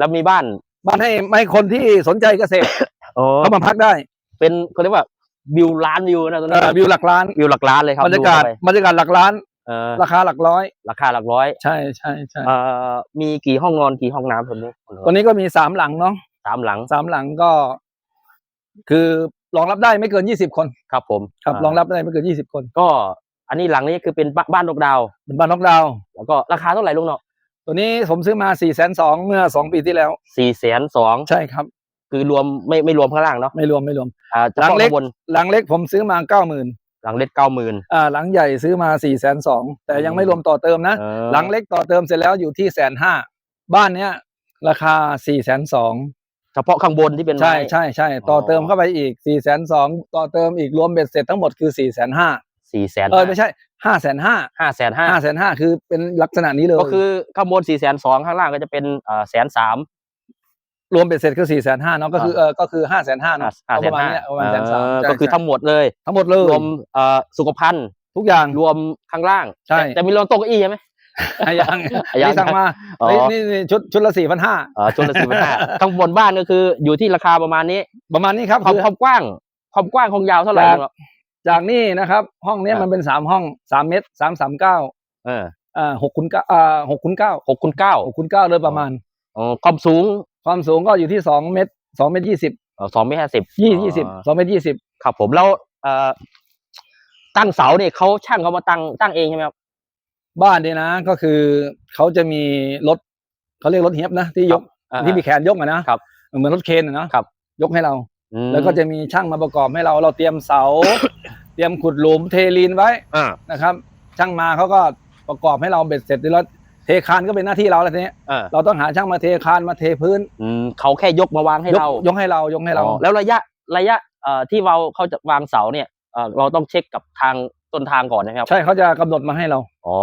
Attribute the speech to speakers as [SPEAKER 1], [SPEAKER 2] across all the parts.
[SPEAKER 1] แล้วมีบ้าน
[SPEAKER 2] บ้านให้ให้คนที่สนใจเกษตร
[SPEAKER 1] อ๋อ
[SPEAKER 2] เขามาพักได้
[SPEAKER 1] เป็นเขาเรียกว่าวิวล้านวิวนะตรง
[SPEAKER 2] เอ่
[SPEAKER 1] นี้
[SPEAKER 2] อวิวหลักล้าน
[SPEAKER 1] วิวหลักล้านเลยครับ
[SPEAKER 2] บรรยากาศ
[SPEAKER 1] ดูเข้ไป
[SPEAKER 2] บรรยากาศหลักล้าน
[SPEAKER 1] เออ
[SPEAKER 2] ราคาหลักร้อย
[SPEAKER 1] ราคาหลักร้อย
[SPEAKER 2] ใช่ใช่ใช่
[SPEAKER 1] เอ่อมีกี่ห้องนอนกี่ห้องน้ำตรงนี้
[SPEAKER 2] ตัวนี้ก็มีสามหลังเนาะ
[SPEAKER 1] สามหลัง
[SPEAKER 2] สามหลังก็ คือรองรับได้ไม่เกินยี่สิบคน
[SPEAKER 1] ครับ ผม
[SPEAKER 2] ครับา
[SPEAKER 1] ร
[SPEAKER 2] องรับได้ไม่เกินยี่สิบคน
[SPEAKER 1] ก็ อันนี้หลังนี้คือเป็นบ้านบ้านนกดาว
[SPEAKER 2] เป็นบ้านนอกดาวน์
[SPEAKER 1] แล้วก็ราคาเท่าไหร่ลุงเนาะ
[SPEAKER 2] ตัวนี้ผมซื้อมาสี่แสนสองเมื่อสองปีที่แล้ว
[SPEAKER 1] สี่แสนสอง
[SPEAKER 2] ใช่ครับ
[SPEAKER 1] คือรวมไม่ไม่รวมข้างล่างเนาะ
[SPEAKER 2] ไม่รวมไม่รวม
[SPEAKER 1] อ่าเฉ
[SPEAKER 2] หลัง
[SPEAKER 1] พาะ
[SPEAKER 2] เล็ก
[SPEAKER 1] ข้างบน
[SPEAKER 2] หลังเล็กผมซื้อมาเก้าหมื่น
[SPEAKER 1] หลังเล็กเก้าหมื่น
[SPEAKER 2] อ่าหลังใหญ่ซื้อมาสี่แสนสองแต่ยังไม่รวมต่อเติมนะ หลังเล็กต่อเติมเสร็จแล้วอยู่ที่แสนห้าบ้านเนี้ย ราคาสี่แสนสอง
[SPEAKER 1] เฉพาะข้างบนที่เป็น
[SPEAKER 2] ใช่
[SPEAKER 1] ไม้
[SPEAKER 2] ใช่ใช่ต่อเติมเข้าไปอีกสี่แสนสองต่อเติมอีกรวมเบ็ดเสร็จทั้งหมดคือสี่แสนห้า
[SPEAKER 1] สี่แสน
[SPEAKER 2] เออไม่ใช่ห้าแสนห้า
[SPEAKER 1] ห้าแสนห้า
[SPEAKER 2] ห้าแสนห้าคือเป็นลักษณะนี้เลย
[SPEAKER 1] ก็คือข้างบนสี่แสนสองข้างล่างก็จะเป็นเอ่อแสนสาม
[SPEAKER 2] รวมเบ็ดเสร็จคือสี่แสนห้าเนาะก็คือเออก็คือห้าแสนห้า
[SPEAKER 1] ห้า
[SPEAKER 2] เนาะ
[SPEAKER 1] ห้า
[SPEAKER 2] เอา
[SPEAKER 1] แส
[SPEAKER 2] ป
[SPEAKER 1] น
[SPEAKER 2] ระมาณ
[SPEAKER 1] ห้า
[SPEAKER 2] เนี้ยประมาณแสนสาม
[SPEAKER 1] ก็คือทั้งหมดเลย
[SPEAKER 2] ทั้งหมดเลย
[SPEAKER 1] รวมเอ่อสุขภัณฑ์
[SPEAKER 2] ทุกอย่าง
[SPEAKER 1] รวมข้างล่าง
[SPEAKER 2] ใช่
[SPEAKER 1] แต่แต่มีรวมโต๊ะเก้าอี้ใช่ไหม
[SPEAKER 2] อะยัง
[SPEAKER 1] ยัง
[SPEAKER 2] นี่สั่งมา
[SPEAKER 1] อ๋อ
[SPEAKER 2] เฮ้ยนี่นี่ชุดชุดละสี่พันห้า
[SPEAKER 1] เอ่อชุดละสี่พันห้าข้างบนบ้านก็คืออยู่ที่ราคาประมาณนี้
[SPEAKER 2] ประมาณนี้ครับ
[SPEAKER 1] ความ
[SPEAKER 2] คือ
[SPEAKER 1] ความกว้างความกว้างความยาวเท่าไหร่
[SPEAKER 2] จาก
[SPEAKER 1] ลุงเนาะ
[SPEAKER 2] จากนี่นะครับ ห้องเนี้ย
[SPEAKER 1] ครับ
[SPEAKER 2] มันเป็นสามห้องสามเมตรสามสามเก้า
[SPEAKER 1] เออ
[SPEAKER 2] อ่าหกคูณเก้าอ่าหกคูณเก้า
[SPEAKER 1] หกคูณเก้า
[SPEAKER 2] หกคูณเก้าโดยประมาณ
[SPEAKER 1] อ๋อความสูง
[SPEAKER 2] ความสูงก็อยู่ที่สองเมตรสองเมตรยี่สิบ
[SPEAKER 1] เอ่อสองเมตรห้าสิบ
[SPEAKER 2] ยี่ยี่สิบสองเมตรยี่สิบ
[SPEAKER 1] ครับผมแล้วเอ่อตั้งเสาเนี่ยเขาช่างเขามาตั้งตั้งเองใช่ไหมครับ
[SPEAKER 2] บ้านเนี่ยนะ ก็คือเขาจะมีรถเขาเรียกรถเฮียบนะที่ยก
[SPEAKER 1] อ่า
[SPEAKER 2] ที่มีแขนยกอะนะครับเหมือนรถเคนอะนะครับยกให้เรา
[SPEAKER 1] อืม
[SPEAKER 2] แล้วก็จะมีช่างมาประกอบให้เราเราเตรียมเสาเต รียมขุดหลุมเทลีนไว้
[SPEAKER 1] อ่า
[SPEAKER 2] นะครับ ช่างมาเขาก็ประกอบให้เราเบ็ดเสร็จแล้วเทคานก็เป็นหน้าที่เราแล้วทีนี้
[SPEAKER 1] อ่า
[SPEAKER 2] เราต้องหาช่างมาเทคานมาเทพื้น
[SPEAKER 1] อืมเขาแค่ยกมาวางให้
[SPEAKER 2] ยก
[SPEAKER 1] เรา
[SPEAKER 2] ยกให้เรายกให้เรา
[SPEAKER 1] อ๋อแล้วระยะระยะเอ่อที่เราเขาจะวางเสาเนี่ยเอ่อเราต้องเช็คกับทางต้นทางก่อนนะครับ
[SPEAKER 2] ใช่เขาจะกำหนดมาให้เรา
[SPEAKER 1] อ๋อ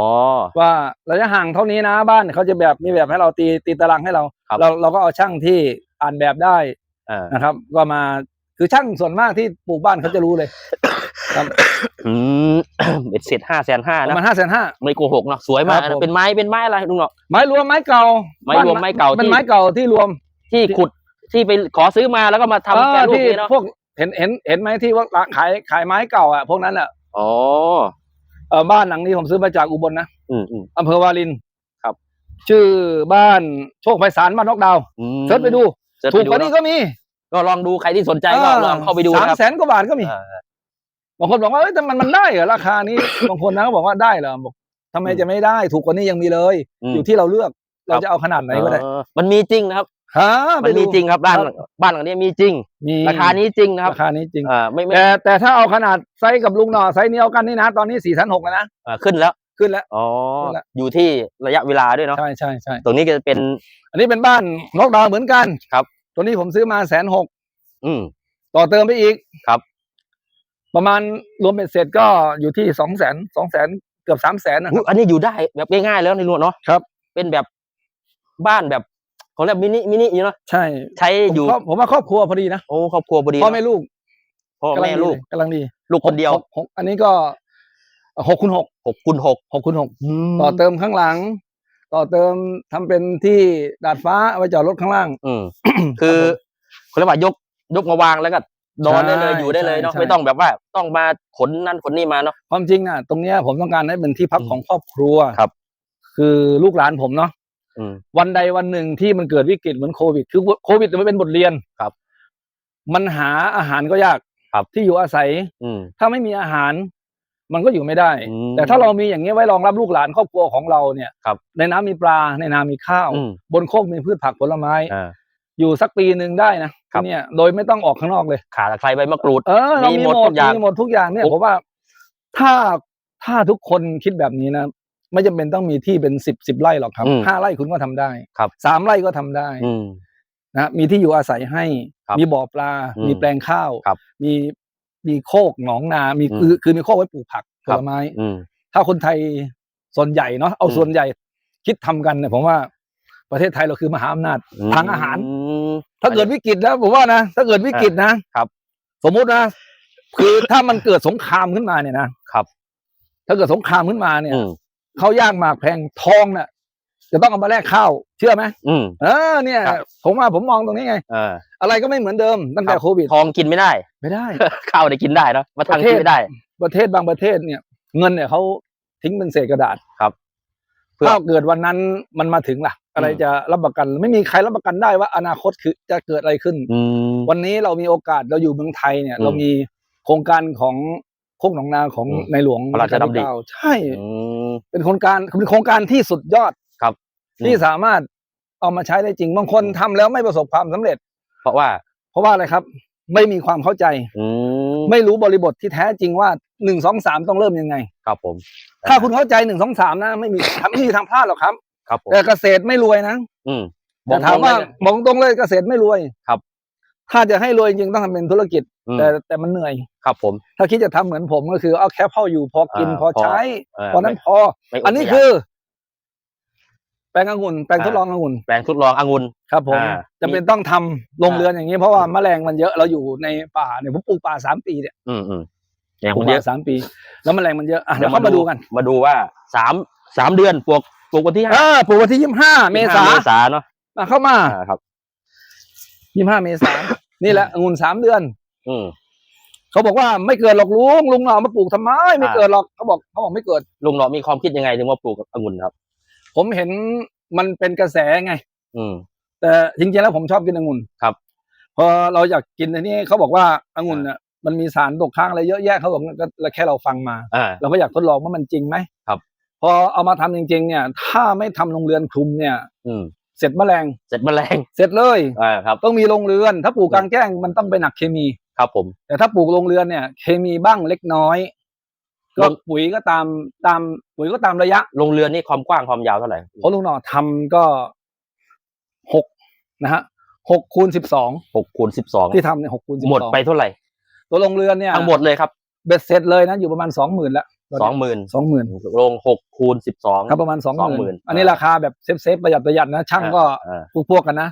[SPEAKER 2] ว่าระยะห่างเท่านี้นะบ้านเขาจะแบบมีแบบให้เราตีตีตารางให้เรา
[SPEAKER 1] ครับ
[SPEAKER 2] เราเราก็เอาช่างที่อ่านแบบได้
[SPEAKER 1] เอ่า
[SPEAKER 2] นะครับ ก็มาคือช่างส่วนมากที่ปลูกบ้านเขาจะรู้เลยครับ
[SPEAKER 1] อืมเบ็ดเสร็จห้าแสนห้า
[SPEAKER 2] ประ
[SPEAKER 1] นะ
[SPEAKER 2] มาณห้าแสนห้า
[SPEAKER 1] ไม่โกหกเนอะสวยมาก
[SPEAKER 2] ครับ
[SPEAKER 1] นะ
[SPEAKER 2] ผม
[SPEAKER 1] เป็นไม้เป็นไม้อะไรลุงเนาะ
[SPEAKER 2] ไม้รวมไม้เก่า
[SPEAKER 1] ไม้รวม
[SPEAKER 2] บ้น
[SPEAKER 1] ไม้เก่าที่
[SPEAKER 2] เป็นไม้เก่าที่รวม
[SPEAKER 1] ที่ขุดที่ไปขอซื้อมาแล้วก็มาทำ
[SPEAKER 2] เอ
[SPEAKER 1] แปร
[SPEAKER 2] อ
[SPEAKER 1] รูป
[SPEAKER 2] ที่
[SPEAKER 1] นี่เนาะ
[SPEAKER 2] พวกเห็นเห็นเห็นไหมที่ว่าขายขายไม้เก่าอะพวกนั้นอะ
[SPEAKER 1] อ๋อ
[SPEAKER 2] เออบ้านหลังนี้ผมซื้อมาจากอุบลนะ
[SPEAKER 1] อืมอืม
[SPEAKER 2] อำเภอวาริน
[SPEAKER 1] ครับ
[SPEAKER 2] ชื่อบ้านโชคไพศาลบ้านนกดาว
[SPEAKER 1] อืม
[SPEAKER 2] เสิร์ชไปดู
[SPEAKER 1] เสิร์ช
[SPEAKER 2] ถู
[SPEAKER 1] ไป
[SPEAKER 2] ก
[SPEAKER 1] ดู
[SPEAKER 2] กว่านี้
[SPEAKER 1] เนอะ
[SPEAKER 2] ก็มี
[SPEAKER 1] ก็ลองดูใครที่สนใจก็ลองเข้าไปดู
[SPEAKER 2] สาม
[SPEAKER 1] นะครับ
[SPEAKER 2] แสนกว่าบาทก็มี
[SPEAKER 1] เออ
[SPEAKER 2] บางคนบอกว่าเอ้ยแต่มันมันได้เหรอราคานี้ บางคนนะก็บอกว่าได้เหรอบอกทำไมจะไม่ได้ถูกกว่านี้ยังมีเลย
[SPEAKER 1] อืม
[SPEAKER 2] อยู่ที่เราเลือก
[SPEAKER 1] ครั
[SPEAKER 2] เรา
[SPEAKER 1] บ
[SPEAKER 2] จะเอาขนาดไหนก็ได้
[SPEAKER 1] เออมันมีจริงนะครับ
[SPEAKER 2] ฮะ
[SPEAKER 1] มันมี
[SPEAKER 2] ไปดู
[SPEAKER 1] จริงครับบ้าน
[SPEAKER 2] ครับ
[SPEAKER 1] บ้านหลังนี้มีจริง
[SPEAKER 2] มี
[SPEAKER 1] ราคานี้จริงนะครับ
[SPEAKER 2] ราคานี้จริง
[SPEAKER 1] อ่าไม่ไม่
[SPEAKER 2] แต่แต่ถ้าเอาขนาดไซส์กับลุงหน่อไซส์นี้เอากันนี่นะ ตอนนี้สี่แสนหกแล้วนะ
[SPEAKER 1] อ่าขึ้นแล้ว
[SPEAKER 2] ขึ้นแล้ว
[SPEAKER 1] อ๋อ
[SPEAKER 2] ขึ้นแล้ว
[SPEAKER 1] อยู่ที่ระยะเวลาด้วยเนาะ
[SPEAKER 2] ใช่ใช่ใช่
[SPEAKER 1] ตรงนี้ก็จะเป็น
[SPEAKER 2] อันนี้เป็นบ้านนกดาวเหมือนกัน
[SPEAKER 1] ครับ
[SPEAKER 2] ตัวนี้ผมซื้อมาแสนหก
[SPEAKER 1] อืม
[SPEAKER 2] ต่อเติมไปอีก
[SPEAKER 1] ครับ
[SPEAKER 2] ประมาณรวมเป็นเสร็จก็อยู่ที่สองแสนสองแสนเกือบสามแสนนะค
[SPEAKER 1] อุ๊
[SPEAKER 2] รับ
[SPEAKER 1] ยอันนี้อยู่ได้แบบง่ายๆแล้วในรวดเนาะ
[SPEAKER 2] ครับ
[SPEAKER 1] เป็นแบบบ้านแบบเขาเรียกมินิมินิอยู่เนาะ
[SPEAKER 2] ใช่
[SPEAKER 1] ใช้อยู่
[SPEAKER 2] ผมผมว่าครอบครัวพอดีนะ
[SPEAKER 1] โอ้ครอบครัวพอดี
[SPEAKER 2] พ่อ
[SPEAKER 1] เนอะ
[SPEAKER 2] แม่ลูก
[SPEAKER 1] พ่อแม่ลูก
[SPEAKER 2] กำลังดี
[SPEAKER 1] ลูกคนเดียว
[SPEAKER 2] หกหกอันนี้ก็หกคูณหก
[SPEAKER 1] หกคูณหก
[SPEAKER 2] หกคูณหก ต่อเติมข้างหลัง ต่อเติมทำเป็นที่ดาดฟ้าเอาไว้จอดรถข้างล่าง
[SPEAKER 1] อืม คือเขาเรียกว่ายกยกมาวางแล้วก็ นอนได้เลย
[SPEAKER 2] ใช่
[SPEAKER 1] อยู่ได้เลยเนาะ
[SPEAKER 2] ใช่
[SPEAKER 1] ไม่ต้องแบบว่าต้องมาขนนั่นขนนี่มาเนาะ
[SPEAKER 2] ความจริงน่ะตรงเนี้ยผมต้องการให้เป็นที่พัก
[SPEAKER 1] อืม
[SPEAKER 2] ของครอบครัว
[SPEAKER 1] ครับ
[SPEAKER 2] คือลูกหลานผมเนาะ
[SPEAKER 1] อืม
[SPEAKER 2] วันใดวันหนึ่งที่มันเกิดวิกฤตเหมือนโควิด คือโควิดมันเป็นบทเรียน
[SPEAKER 1] ครับ
[SPEAKER 2] มันหาอาหารก็ยาก
[SPEAKER 1] ครับ
[SPEAKER 2] ที่อยู่อาศัย
[SPEAKER 1] อืม
[SPEAKER 2] ถ้าไม่มีอาหาร มันก็อยู่ไม่ได้
[SPEAKER 1] อืม
[SPEAKER 2] แต่ถ้าเรามีอย่างนี้ยไว้รองรับลูกหลานครอบครัวของเราเนี่ย
[SPEAKER 1] ครับ
[SPEAKER 2] ในน้ำมีปลาในนามีข้าว
[SPEAKER 1] อืม
[SPEAKER 2] บนโคกมีพืชผักผลไม้
[SPEAKER 1] อ่า
[SPEAKER 2] อยู่สักปีหนึ่งได้นะครับที่เนี่ย โดยไม่ต้องออกข้างนอกเลย
[SPEAKER 1] ขาตะไคร้ใบมะกรูด
[SPEAKER 2] เออเรา
[SPEAKER 1] มี
[SPEAKER 2] มี
[SPEAKER 1] หมด
[SPEAKER 2] หม
[SPEAKER 1] ทุ
[SPEAKER 2] ด
[SPEAKER 1] กอย่าง
[SPEAKER 2] มีหมดทุกอย่างเนี่ย
[SPEAKER 1] ปุ๊บ
[SPEAKER 2] ผมว่าถ้าถ้าทุกคนคิดแบบนี้นะไม่จำเป็นต้องมีที่เป็นสิบสิบไร่หรอกครับ
[SPEAKER 1] อืม
[SPEAKER 2] ห้าไร่คุณก็ทำได้
[SPEAKER 1] ครับ
[SPEAKER 2] สามไร่ก็ทำได้
[SPEAKER 1] อืม
[SPEAKER 2] นะมีที่อยู่อาศัยให้
[SPEAKER 1] ครับ
[SPEAKER 2] มีบ่อปลา
[SPEAKER 1] อืม
[SPEAKER 2] มีแปลงข้าว
[SPEAKER 1] ครับ
[SPEAKER 2] มีมีโคกหนองนา มี
[SPEAKER 1] อืม
[SPEAKER 2] คือคือมีโคกไว้ปลูกผักผ
[SPEAKER 1] ครับ
[SPEAKER 2] ลไม้
[SPEAKER 1] อืม
[SPEAKER 2] ถ้าคนไทยส่วนใหญ่เนาะเอา
[SPEAKER 1] อืม
[SPEAKER 2] ส่วนใหญ่คิดทำกันเนี่ยผมว่า ประเทศไทยเราคือมหาอำนาจทางอาหาร
[SPEAKER 1] ม
[SPEAKER 2] ถ้าเกิดวิกฤตนะผมว่านะถ้าเกิดวิกฤตนะครับ สมมุตินะคือถ้ามันเกิดสงครามขึ้นมาเนี่ยนะครับ ถ้าเกิดสงครามขึ้นมาเนี่ย
[SPEAKER 1] อืม
[SPEAKER 2] เขาวย่างหมากแพงทองน่ะ จะต้องเอามาแลกข้าวเชื่อไหม
[SPEAKER 1] อืม
[SPEAKER 2] เออเนี่ย
[SPEAKER 1] ครับ
[SPEAKER 2] ผมว่าผมมองตรงนี้ไง
[SPEAKER 1] เออ
[SPEAKER 2] อะไรก็ไม่เหมือนเดิมตั้งแต่
[SPEAKER 1] ครับ
[SPEAKER 2] โควิด
[SPEAKER 1] ทองกินไม่ได้
[SPEAKER 2] ไม่ได้
[SPEAKER 1] ข้าวได้กินได้เนอะมาทาง
[SPEAKER 2] ประเทศ
[SPEAKER 1] กินไม่ได้
[SPEAKER 2] ประเทศบางประเทศเนี่ย เงินเนี่ยเขาทิ้งเป็นเศษกระดาษ
[SPEAKER 1] ครับเพื่อ
[SPEAKER 2] ถ้าเกิดวันนั้นมันมาถึงล่ะ อะไร
[SPEAKER 1] อืม
[SPEAKER 2] จะรับประกัน ไม่มีใครรับประกันได้ว่าอนาคตคือจะเกิดอะไรขึ้น
[SPEAKER 1] อืม
[SPEAKER 2] วันนี้เรามีโอกาสเราอยู่เมืองไทยเนี่ย
[SPEAKER 1] อืม
[SPEAKER 2] เรามีโครงการของโคกหนองนาของ
[SPEAKER 1] อืม
[SPEAKER 2] ในหลวง
[SPEAKER 1] พระราชดำริ
[SPEAKER 2] ชกที่เก้ใช่
[SPEAKER 1] อืม
[SPEAKER 2] เป็นโครงการเป็นโครงการที่สุดยอด
[SPEAKER 1] ครับ
[SPEAKER 2] ที่
[SPEAKER 1] อืม
[SPEAKER 2] สามารถเอามาใช้ได้จริงบางคนทำแล้วไม่ประสบความสำเร็จ
[SPEAKER 1] เพราะว่า
[SPEAKER 2] เพราะว่าอะไรครับ ไม่มีความเข้าใจ
[SPEAKER 1] อืม
[SPEAKER 2] ไม่รู้บริบทที่แท้จริงว่าหนึ่งสองสามต้องเริ่มยังไง
[SPEAKER 1] ครับผม
[SPEAKER 2] ถ้าคุณเข้าใจหนึ่งสองสามนะ ไม่มีทำไม่มีทางพลาดหรอกครับ
[SPEAKER 1] ครับผม
[SPEAKER 2] แต่เกษตรไม่รวยนะ
[SPEAKER 1] อืม
[SPEAKER 2] แต่ถามว่า
[SPEAKER 1] บอกตรงเลย
[SPEAKER 2] บอกตรงเลยเกษตรไม่รวย
[SPEAKER 1] ครับ
[SPEAKER 2] ถ้าจะให้รวยจริงต้องทำเป็นธุรกิจ
[SPEAKER 1] อืม
[SPEAKER 2] แต่แต่มันเหนื่อย
[SPEAKER 1] ครับผม
[SPEAKER 2] ถ้าคิดจะทำเหมือนผมก็คือเอาแค่พออยู่พอกิน
[SPEAKER 1] อ่า
[SPEAKER 2] พอใช้
[SPEAKER 1] เออ
[SPEAKER 2] พอนั้นพอ
[SPEAKER 1] ไม่ด
[SPEAKER 2] อันนี้
[SPEAKER 1] ไม่ยาก
[SPEAKER 2] คือ แปลงองุ่นแปลงทดลององุ่น
[SPEAKER 1] แปลงทดลององุ่น
[SPEAKER 2] ครับผม
[SPEAKER 1] อ่า
[SPEAKER 2] จำเป็นต้องทำโรงเรือนอย่างนี้เพราะว่าแมลงมันเยอะเราอยู่ในป่าเนี่ยผมปลูกป่าสามปีเนี่ย
[SPEAKER 1] อืมอืมอย่าง
[SPEAKER 2] ปลู
[SPEAKER 1] ค
[SPEAKER 2] ก
[SPEAKER 1] นเดีย
[SPEAKER 2] ป่าสามปี แล้วแมลงมันเยอะอะเดี๋ยวเข้ามาดูกัน
[SPEAKER 1] มาดูว่าสามสามเดือนปลูกปลูกวันที่
[SPEAKER 2] เอ
[SPEAKER 1] ห้า
[SPEAKER 2] อปลูกวันที่ยี่สิบห้าเมษา
[SPEAKER 1] เมษาเนาะ
[SPEAKER 2] อะเข้ามา
[SPEAKER 1] อ่าครับ
[SPEAKER 2] ยี่สิบห้าเมษานี่แหละองุ่นสามเดือน
[SPEAKER 1] อืม
[SPEAKER 2] เขาบอกว่าไม่เกิดหรอกลุงลุงเอามาปลูกทำไม ไม่
[SPEAKER 1] อ่า
[SPEAKER 2] เกิดหรอกเขาบอกเขาบอกไม่เกิด
[SPEAKER 1] ลุงเนาะมีความคิดยังไงถึงว่าปลูกองุ่นครับ
[SPEAKER 2] ผมเห็นมันเป็นกระแสไง
[SPEAKER 1] อืม
[SPEAKER 2] แต่จริงๆแล้วผมชอบกินองุ่น
[SPEAKER 1] ครับ
[SPEAKER 2] พอเราอยากกินอันนี้เขาบอกว่าองุ่นน่ะมันมีสารตกค้างอะไรเยอะแยะเขาบอกก็แค่เราฟังมา
[SPEAKER 1] อ่า
[SPEAKER 2] เราก็อยากทดลองว่ามันจริงไหม
[SPEAKER 1] ครับ
[SPEAKER 2] พอเอามาทำจริง ๆ เนี่ย ถ้าไม่ทำโรงเรือนคลุมเนี่ย
[SPEAKER 1] อืม
[SPEAKER 2] เสร็จแมลง
[SPEAKER 1] เสร็จแมลง
[SPEAKER 2] เสร็จเลย
[SPEAKER 1] อ่าครับ
[SPEAKER 2] ต้องมีโรงเรือน ถ้าปลูกกลางแจ้งมันต้องไปหนักเคมี
[SPEAKER 1] ครับผม
[SPEAKER 2] แต่ถ้าปลูกโรงเรือนเนี่ย เคมีบ้างเล็กน้อย ก็
[SPEAKER 1] ลง
[SPEAKER 2] ปุ๋ยก็ตามตามปุ๋ยก็ตามระยะ
[SPEAKER 1] โรงเรือนนี่ความกว้างความยาวเท่าไหร่
[SPEAKER 2] เพราะลุงหน่อทำก็หกนะฮะหกคูณสิบสอง
[SPEAKER 1] หกคูณสิบสอง
[SPEAKER 2] ที่ทำเนี่ยหกคูณสิบ
[SPEAKER 1] หมด
[SPEAKER 2] สอง
[SPEAKER 1] ไปเท่าไหร่
[SPEAKER 2] ตัวโรงเรือนเนี่ย
[SPEAKER 1] ทั้งหมดเลยครับ
[SPEAKER 2] เบ็ดเสร็จเลยนะอยู่ประมาณสองหมื่นละ
[SPEAKER 1] สองหมื่น
[SPEAKER 2] สองหมื่น
[SPEAKER 1] ลงหกคูณสิบสอง
[SPEAKER 2] ครับประมาณสองหมื่น
[SPEAKER 1] 20,000
[SPEAKER 2] อันนี้ราคาแบบเซฟเซฟประหยัดประหยัดนะ ช่างก็
[SPEAKER 1] อ่า
[SPEAKER 2] พวกพวกกันนะ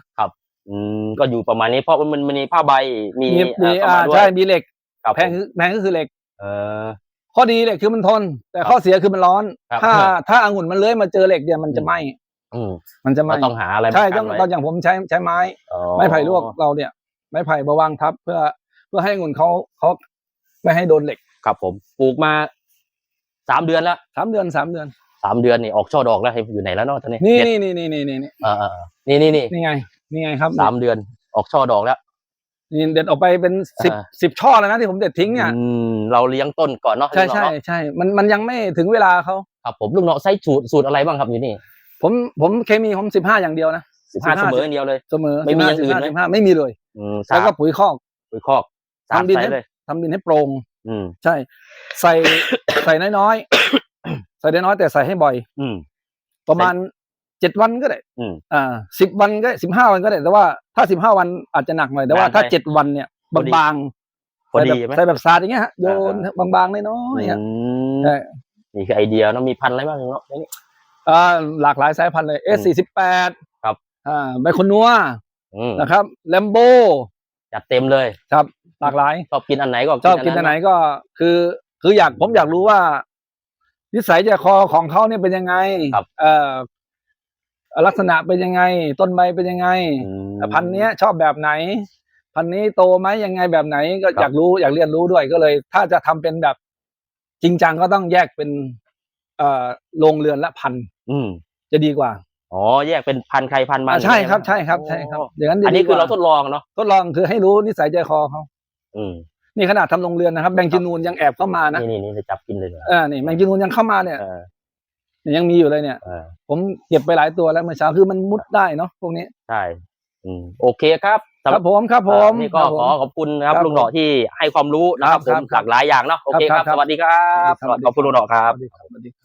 [SPEAKER 1] อืมก็อยู่ประมาณนี้เพราะมันมันมีผ้าใบมี
[SPEAKER 2] มีมี
[SPEAKER 1] เข้า
[SPEAKER 2] อ่า
[SPEAKER 1] มาด้วย
[SPEAKER 2] ใช่มีเหล็ก
[SPEAKER 1] ครับ
[SPEAKER 2] แพงคือแพงก็คือเหล็ก
[SPEAKER 1] เออ
[SPEAKER 2] ข้อดีเหล็กคือมันทน แต่ข้อเสียคือมันร้อน
[SPEAKER 1] ครับ
[SPEAKER 2] ถ้าถ้าองุ่นมันเลื้อยมาเจอเหล็กเนี่ยมันจะไหม
[SPEAKER 1] อืม
[SPEAKER 2] มันจะไหม
[SPEAKER 1] ก็ต้องหาอะไรมา
[SPEAKER 2] ใช่
[SPEAKER 1] กั้
[SPEAKER 2] ต้อนง
[SPEAKER 1] ไว้
[SPEAKER 2] ตอนอย่างผมใช้ใช้ไม้
[SPEAKER 1] อ๋อ
[SPEAKER 2] ไม้ไผ่ลวกเราเนี่ย ไม้ไผ่มาวางทับเพื่อเพื่อให้องุ่นเขาเขาไม่ให้โดนเหล็ก
[SPEAKER 1] ครับผมปลูกมาสามเดือนแล้ว
[SPEAKER 2] สามเดือนสามเดือน
[SPEAKER 1] สามเดือนนี่ออกช่อดอกแล้วให้อยู่ไหนแล้วเนาะตอนนี้
[SPEAKER 2] นี่
[SPEAKER 1] เด็ด
[SPEAKER 2] นี่นี่นี่นี่นี่
[SPEAKER 1] เออเออเออนี่นี่นี่
[SPEAKER 2] นี่ไงนี่ไงครับ
[SPEAKER 1] สามเดือนออกช่อดอกแล้ว
[SPEAKER 2] นี่เด็ดออกไปเป็นสิบ
[SPEAKER 1] อ่า
[SPEAKER 2] สิบช่อแล้วนะที่ผมเด็ดทิ้งเนี่ย
[SPEAKER 1] อืมเราเลี้ยงต้นก่อนเนาะ
[SPEAKER 2] ใช่
[SPEAKER 1] ลุง
[SPEAKER 2] ใช่
[SPEAKER 1] เนาะ
[SPEAKER 2] ใช่มันมันยังไม่ถึงเวลาเขา
[SPEAKER 1] ครับผมลุงเนาะใช้สูตรสูตรอะไรบ้างครับอยู่นี่
[SPEAKER 2] ผมผมเคมีผมสิบห้าอย่างเดียวนะ
[SPEAKER 1] สิบห้า
[SPEAKER 2] 15
[SPEAKER 1] เสมออย่างเดียวเลย
[SPEAKER 2] เสมอ
[SPEAKER 1] ไม่มีอย่างอื่นไหม
[SPEAKER 2] สิบห้าไม่มีเลย
[SPEAKER 1] อืม
[SPEAKER 2] แล้วก็
[SPEAKER 1] สาม
[SPEAKER 2] ปุ๋ยคอก
[SPEAKER 1] ปุ๋ยคอกสาม
[SPEAKER 2] ทำดิน
[SPEAKER 1] ไซ
[SPEAKER 2] ให้
[SPEAKER 1] ส์เลย
[SPEAKER 2] ทำดินให้โปร่ง
[SPEAKER 1] อืม
[SPEAKER 2] ใช่ ใส่ ใส่น้อยๆ ใส่น้อยๆแต่ใส่ให้บ่อย
[SPEAKER 1] อืม
[SPEAKER 2] ประมาณ เจ็ดวันก็ได้
[SPEAKER 1] อืม
[SPEAKER 2] อ่าสิบวันก็สิบห้าวันก็ได้ แต่ว่าถ้าสิบห้าวันอาจจะหนักหน่อยแต่ว่า
[SPEAKER 1] นานไป
[SPEAKER 2] ถ้าเจ็ดวันเนี่ย
[SPEAKER 1] พอดี
[SPEAKER 2] บาง
[SPEAKER 1] พอ
[SPEAKER 2] ๆ
[SPEAKER 1] ดี
[SPEAKER 2] ใส่แบบ
[SPEAKER 1] ไหม
[SPEAKER 2] ใส่แบบซาดอย่างเงี้ยฮะโยน
[SPEAKER 1] อ่
[SPEAKER 2] บางๆน้อยๆ
[SPEAKER 1] อื
[SPEAKER 2] อะ
[SPEAKER 1] ม
[SPEAKER 2] ใช่
[SPEAKER 1] นี่คือไอเดียเนาะมีพันธุ์อะไรบ้างเนาะในนี่
[SPEAKER 2] อ่าหลากหลายสายพันธุ์เลยเอสสี่สิบแปด
[SPEAKER 1] ครับ
[SPEAKER 2] อ่าใบคนนัว
[SPEAKER 1] อืม
[SPEAKER 2] นะครับแลมโบ
[SPEAKER 1] จัดเต็มเลย
[SPEAKER 2] ครับหลากหลาย
[SPEAKER 1] ชอบกินอันไหนก็
[SPEAKER 2] ชอบกินอันไหนก็คือคืออยากผมอยากรู้ว่า นิสัยใจคอของเขาเนี่ยเป็นยังไง
[SPEAKER 1] ครับ
[SPEAKER 2] เอ่อ ลักษณะเป็นยังไง ต้นใบเป็นยังไง
[SPEAKER 1] อืม
[SPEAKER 2] พันธุ์เนี้ยชอบแบบไหน พันธุ์นี้โตไหมยังไงแบบไหนก็
[SPEAKER 1] ครับ
[SPEAKER 2] อยากรู้อยากเรียนรู้ด้วยก็เลย ถ้าจะทำเป็นแบบจริงจังก็ต้องแยกเป็นเอ่อโรงเรือนละพันธุ์
[SPEAKER 1] อืม
[SPEAKER 2] จะดีกว่า
[SPEAKER 1] อ๋อแยกเป็นพันธุ์ใครพันธุ์มัน
[SPEAKER 2] อ่าใช่ครับ
[SPEAKER 1] อย่าง
[SPEAKER 2] ใช่
[SPEAKER 1] เงี้ย
[SPEAKER 2] ครับใช่ครับ
[SPEAKER 1] โอ้
[SPEAKER 2] อย่างนั้นจะ
[SPEAKER 1] อันนี้
[SPEAKER 2] ดีก
[SPEAKER 1] คือ
[SPEAKER 2] ว่า
[SPEAKER 1] เราทดลองเนาะ
[SPEAKER 2] ทดลองคือให้รู้นิสัยใจคอเขา
[SPEAKER 1] อืม
[SPEAKER 2] นี่ขนาดทำโรงเรือนนะครับแบงกินูนยังแอบเข้ามานะ
[SPEAKER 1] นี่นี่นี่จะจับกินเลยเหรอ
[SPEAKER 2] เออนี่แมงกินูนยังเข้ามาเนี่ย
[SPEAKER 1] เออ
[SPEAKER 2] ยังมีอยู่เลยเนี่ย
[SPEAKER 1] เออ
[SPEAKER 2] ผมเก็บไปหลายตัวแล้วเมื่อเช้าคือมันมุดได้เนาะพวกนี้
[SPEAKER 1] ใช่อืมโอเคครับสำ
[SPEAKER 2] ค
[SPEAKER 1] ห
[SPEAKER 2] รับผมครับผม
[SPEAKER 1] อ่านี่ก็
[SPEAKER 2] ครับผม
[SPEAKER 1] ขอขอบคุณนะครับ
[SPEAKER 2] ครับ
[SPEAKER 1] ลุงหน่อที่ให้ความรู้นะครับ
[SPEAKER 2] ค
[SPEAKER 1] ผ
[SPEAKER 2] รับ
[SPEAKER 1] ม
[SPEAKER 2] ครับ
[SPEAKER 1] หลากหลายอย่างเนาะโอเค
[SPEAKER 2] ค
[SPEAKER 1] ค
[SPEAKER 2] รั
[SPEAKER 1] รั
[SPEAKER 2] บบครับ
[SPEAKER 1] สวัสดีครับ
[SPEAKER 2] สวัสดีครับ
[SPEAKER 1] ขอบคุณลุงหน่อครับ
[SPEAKER 2] สวัสดีครับสวัสดีครับ